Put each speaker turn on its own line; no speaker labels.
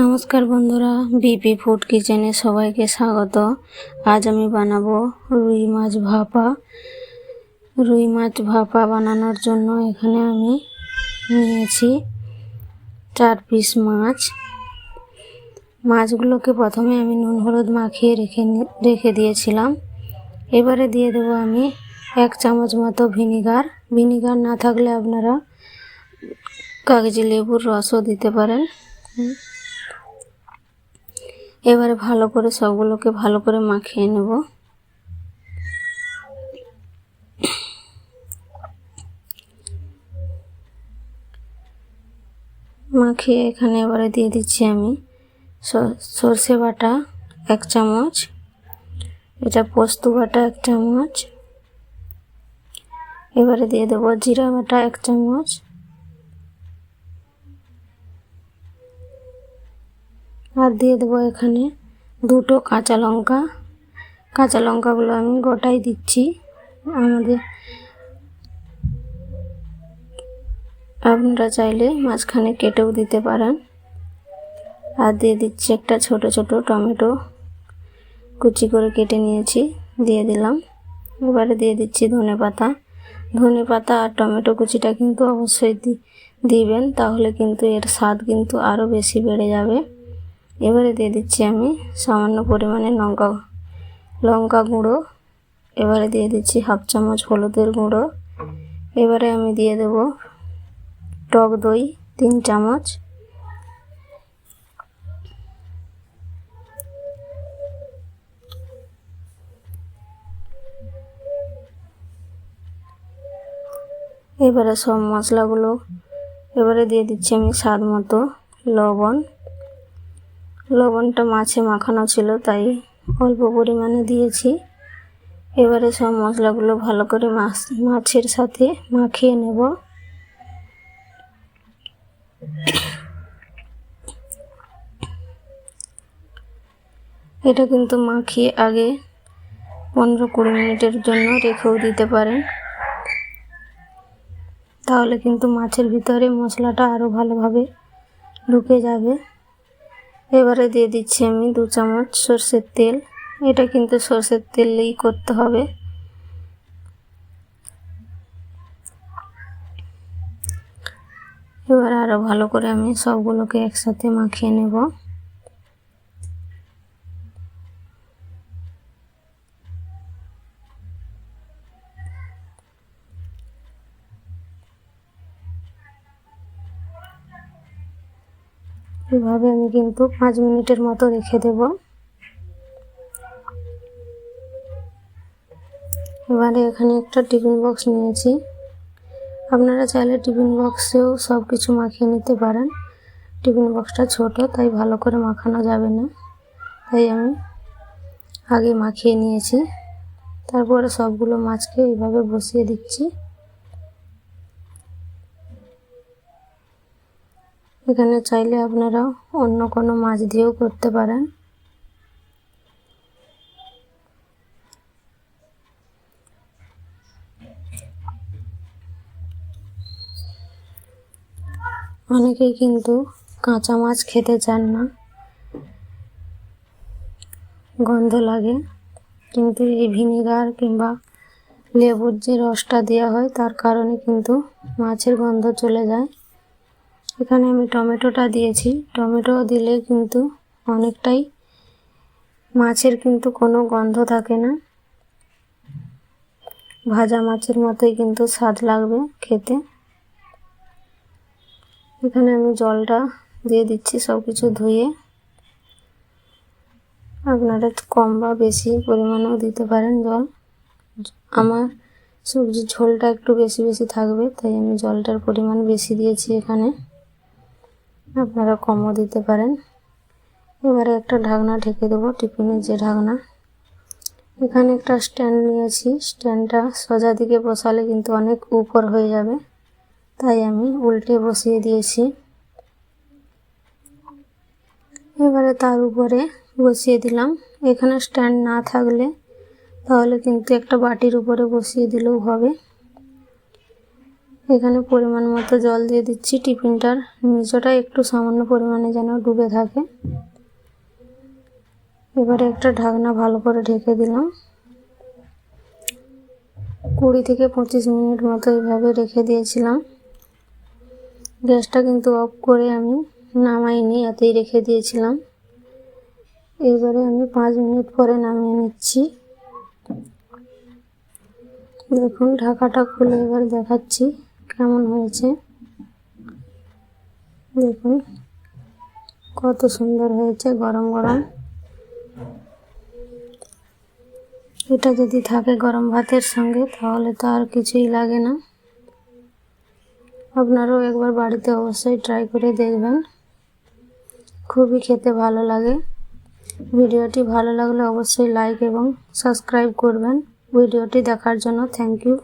নমস্কার বন্ধুরা, BP food কিচেনে সবাইকে স্বাগত। আজ আমি বানাবো রুই মাছ ভাপা। রুই মাছ ভাপা বানানোর জন্য এখানে আমি নিয়েছি চার পিস মাছ। মাছগুলোকে প্রথমে আমি নুন হলুদ মাখিয়ে রেখে রেখে দিয়েছিলাম। এবারে দিয়ে দেবো আমি এক চামচ মতো ভিনিগার। ভিনিগার না থাকলে আপনারা কাগজি লেবুর রসও দিতে পারেন। এবারে ভালো করে সবগুলোকে ভালো করে মাখিয়ে নেব। মাখিয়ে এখানে এবারে দিয়ে দিচ্ছি আমি সর্ষে বাটা এক চামচ, এটা পোস্ত বাটা এক চামচ, এবারে দিয়ে দেবো জিরা বাটা এক চামচ। আর দিয়ে দেবো এখানে দুটো কাঁচা লঙ্কা। কাঁচা লঙ্কাগুলো আমি গোটাই দিচ্ছি। আমাদের আপনারা চাইলে মাঝখানে কেটেও দিতে পারেন। আর দিয়ে দিচ্ছি একটা ছোট ছোট টমেটো। কুচি করে কেটে নিয়েছি, দিয়ে দিলাম। এবারে দিয়ে দিচ্ছি ধনে পাতা। ধনে পাতা আর টমেটো কুচিটা কিন্তু অবশ্যই দিবেন, তাহলে কিন্তু এর স্বাদ কিন্তু আরও বেশি বেড়ে যাবে। এবারে দিয়ে দিচ্ছি আমি সামান্য পরিমাণে লঙ্কা লঙ্কা গুঁড়ো। এবারে দিয়ে দিচ্ছি হাফ চামচ হলুদের গুঁড়ো। এবারে আমি দিয়ে দেব টক দই তিন চামচ। এবারে সব মশলাগুলো, এবারে দিয়ে দিচ্ছি আমি স্বাদ মতো লবণ। লবণটা মাছে মাখানো ছিল, তাই অল্প পরিমাণে দিয়েছি। এবারে সব মশলাগুলো ভালো করে মাছ, মাছের সাথে মাখিয়ে নেব। এটা কিন্তু মাখিয়ে আগে পনেরো কুড়ি মিনিটের জন্য রেখেও দিতে পারেন। তাহলে কিন্তু মাছের ভিতরে মশলাটা আরও ভালোভাবে ঢুকে যাবে। এবারে দিয়ে দিচ্ছি আমি দু চামচ সর্ষের তেল। এটা কিন্তু সর্ষের তেলেই করতে হবে। এবার আরও ভালো করে আমি সবগুলোকে একসাথে মাখিয়ে নেব। এভাবে আমি কিন্তু পাঁচ মিনিটের মতো রেখে দেব। এবারে এখানে একটা টিফিন বক্স নিয়েছি। আপনারা চাইলে টিফিন বক্সেও সব কিছু মাখিয়ে নিতে পারেন। টিফিন বক্সটা ছোট, তাই ভালো করে মাখানো যাবে না। তাই আমি আগে মাখিয়ে নিয়েছি। তারপরে সবগুলো মাছকে এইভাবে বসিয়ে দিচ্ছি। এখানে চাইলে আপনারা অন্য কোনো মাছ দিয়েও করতে পারেন। অনেকেই কিন্তু কাঁচা মাছ খেতে চান না। গন্ধ লাগে, কিন্তু এই ভিনিগার কিংবা লেবুর যে রসটা দেওয়া হয়, তার কারণে কিন্তু মাছের গন্ধ চলে যায়। এখানে আমি টমেটোটা দিয়েছি। টমেটো দিলে কিন্তু অনেকটাই মাছের কিন্তু কোনো গন্ধ থাকে না। ভাজা মাছের মতোই কিন্তু স্বাদ লাগবে খেতে। এখানে আমি জলটা দিয়ে দিচ্ছি সব কিছু ধুয়ে। আপনারা কম বা বেশি পরিমাণেও দিতে পারেন জল। আমার সবজির ঝোলটা একটু বেশি বেশি থাকবে, তাই আমি জলটার পরিমাণ বেশি দিয়েছি এখানে। আপনারা কমও দিতে পারেন। এবারে একটা ঢাকনা ঢেকে দেবো, টিফিনের যে ঢাকনা। এখানে একটা স্ট্যান্ড নিয়েছি। স্ট্যান্ডটা সোজা দিকে বসালে কিন্তু অনেক উপর হয়ে যাবে। তাই আমি উল্টে বসিয়ে দিয়েছি। এবারে তার উপরে বসিয়ে দিলাম। এখানে স্ট্যান্ড না থাকলে তাহলে কিন্তু একটা বাটির উপরে বসিয়ে দিলেও হবে। এখানে পরিমাণ মতো জল দিয়ে দিচ্ছি টিফিনটার। নিচটা একটু সামান্য পরিমাণে যেন ডুবে থাকে। এবারে একটা ঢাকনা ভালো করে ঢেকে দিলাম। কুড়ি থেকে পঁচিশ মিনিট মতো এইভাবে রেখে দিয়েছিলাম। গ্যাসটা কিন্তু অফ করে আমি নামাইনি, এতেই রেখে দিয়েছিলাম। এবারে আমি পাঁচ মিনিট পরে নামিয়ে নিচ্ছি। দেখুন, ঢাকাটা খুলে এবার দেখাচ্ছি। কেমন হয়েছে? দেখুন, কত সুন্দর হয়েছে, গরম গরম। এটা যদি থাকে গরম ভাতের সঙ্গে, তাহলে তো আর কিছুই লাগে না। আপনারাও একবার বাড়িতে অবশ্যই ট্রাই করে দেখবেন। খুবই খেতে ভালো লাগে। ভিডিওটি ভালো লাগলে অবশ্যই লাইক এবং সাবস্ক্রাইব করবেন। ভিডিওটি দেখার জন্য থ্যাংক ইউ